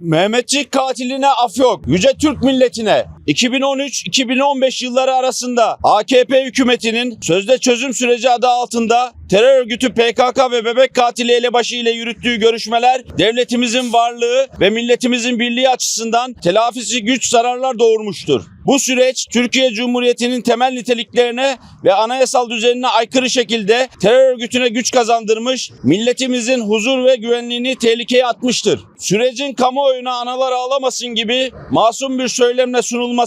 Mehmetçik katiline af yok. Yüce Türk milletine 2013-2015 yılları arasında AKP hükümetinin sözde çözüm süreci adı altında terör örgütü PKK ve bebek katili elebaşı ile yürüttüğü görüşmeler devletimizin varlığı ve milletimizin birliği açısından telafisi güç zararlar doğurmuştur. Bu süreç Türkiye Cumhuriyeti'nin temel niteliklerine ve anayasal düzenine aykırı şekilde terör örgütüne güç kazandırmış, milletimizin huzur ve güvenliğini tehlikeye atmıştır. Sürecin kamuoyuna analar ağlamasın gibi masum bir söylemle sunulması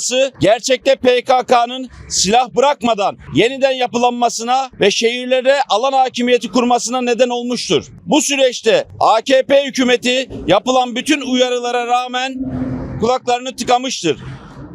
gerçekte PKK'nın silah bırakmadan yeniden yapılanmasına ve şehirlere alan hakimiyeti kurmasına neden olmuştur. Bu süreçte AKP hükümeti yapılan bütün uyarılara rağmen kulaklarını tıkamıştır.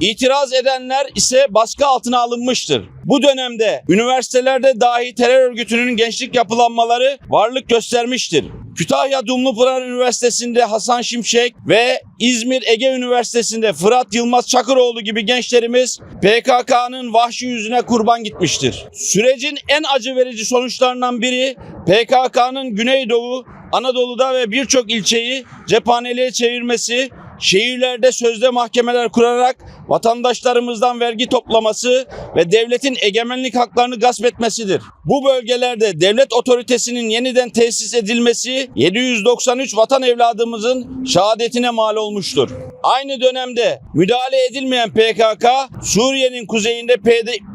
İtiraz edenler ise baskı altına alınmıştır. Bu dönemde üniversitelerde dahi terör örgütünün gençlik yapılanmaları varlık göstermiştir. Kütahya Dumlupınar Üniversitesi'nde Hasan Şimşek ve İzmir Ege Üniversitesi'nde Fırat Yılmaz Çakıroğlu gibi gençlerimiz PKK'nın vahşi yüzüne kurban gitmiştir. Sürecin en acı verici sonuçlarından biri PKK'nın Güneydoğu, Anadolu'da ve birçok ilçeyi cephaneliğe çevirmesi, şehirlerde sözde mahkemeler kurarak vatandaşlarımızdan vergi toplaması ve devletin egemenlik haklarını gasp etmesidir. Bu bölgelerde devlet otoritesinin yeniden tesis edilmesi 793 vatan evladımızın şehadetine mal olmuştur. Aynı dönemde müdahale edilmeyen PKK Suriye'nin kuzeyinde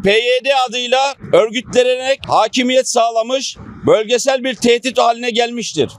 PYD adıyla örgütlenerek hakimiyet sağlamış, bölgesel bir tehdit haline gelmiştir.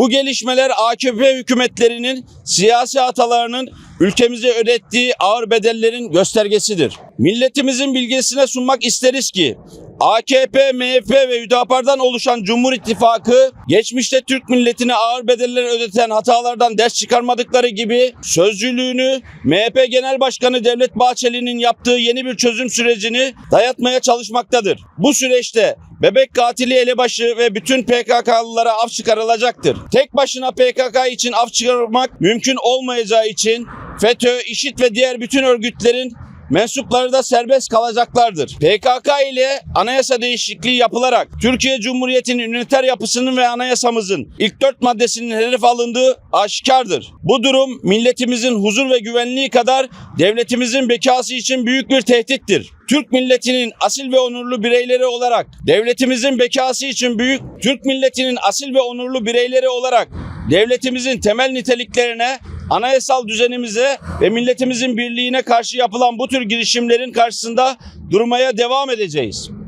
Bu gelişmeler AKP hükümetlerinin siyasi hatalarının ülkemize ödettiği ağır bedellerin göstergesidir. Milletimizin bilgisine sunmak isteriz ki AKP, MHP ve Hüdapar'dan oluşan Cumhur İttifakı geçmişte Türk milletine ağır bedeller ödeten hatalardan ders çıkarmadıkları gibi sözcülüğünü MHP Genel Başkanı Devlet Bahçeli'nin yaptığı yeni bir çözüm sürecini dayatmaya çalışmaktadır. Bu süreçte bebek katili elebaşı ve bütün PKK'lılara af çıkarılacaktır. Tek başına PKK için af çıkarmak mümkün olmayacağı için FETÖ, İŞİD ve diğer bütün örgütlerin mensupları da serbest kalacaklardır. PKK ile anayasa değişikliği yapılarak Türkiye Cumhuriyeti'nin üniter yapısının ve anayasamızın ilk dört maddesinin hedef alındığı aşikardır. Bu durum milletimizin huzur ve güvenliği kadar devletimizin bekası için büyük bir tehdittir. Türk milletinin asil ve onurlu bireyleri olarak devletimizin bekası için büyük Türk milletinin asil ve onurlu bireyleri olarak devletimizin temel niteliklerine anayasal düzenimize ve milletimizin birliğine karşı yapılan bu tür girişimlerin karşısında durmaya devam edeceğiz.